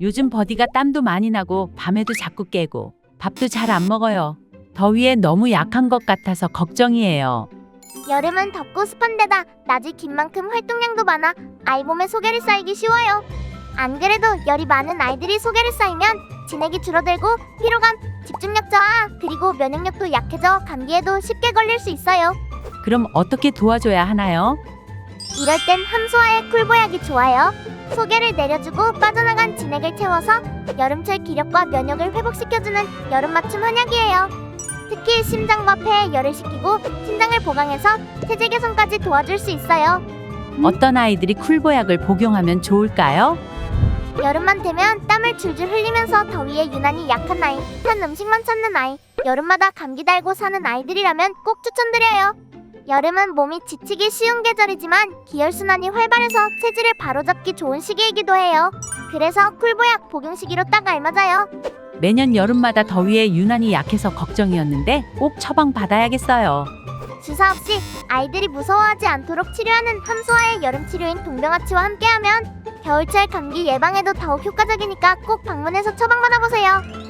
요즘 버디가 땀도 많이 나고 밤에도 자꾸 깨고 밥도 잘 안 먹어요. 더위에 너무 약한 것 같아서 걱정이에요. 여름은 덥고 습한 데다 낮이 긴 만큼 활동량도 많아 아이 몸에 소개를 쌓이기 쉬워요. 안 그래도 열이 많은 아이들이 소개를 쌓이면 진액이 줄어들고 피로감, 집중력 저하, 그리고 면역력도 약해져 감기에도 쉽게 걸릴 수 있어요. 그럼 어떻게 도와줘야 하나요? 이럴 땐 함소화의 쿨보약이 좋아요. 소개를 내려주고 빠져나간 진액을 채워서 여름철 기력과 면역을 회복시켜주는 여름 맞춤 한약이에요. 특히 심장과 폐에 열을 식히고 심장을 보강해서 체질 개선까지 도와줄 수 있어요. 어떤 아이들이 쿨보약을 복용하면 좋을까요? 여름만 되면 땀을 줄줄 흘리면서 더위에 유난히 약한 아이, 탄 음식만 찾는 아이, 여름마다 감기 달고 사는 아이들이라면 꼭 추천드려요. 여름은 몸이 지치기 쉬운 계절이지만 기혈순환이 활발해서 체질을 바로잡기 좋은 시기이기도 해요. 그래서 쿨보약 복용 시기로 딱 알맞아요. 매년 여름마다 더위에 유난히 약해서 걱정이었는데 꼭 처방 받아야겠어요. 주사 없이 아이들이 무서워하지 않도록 치료하는 함소화의 여름 치료인 동병아치와 함께하면 겨울철 감기 예방에도 더욱 효과적이니까 꼭 방문해서 처방받아보세요.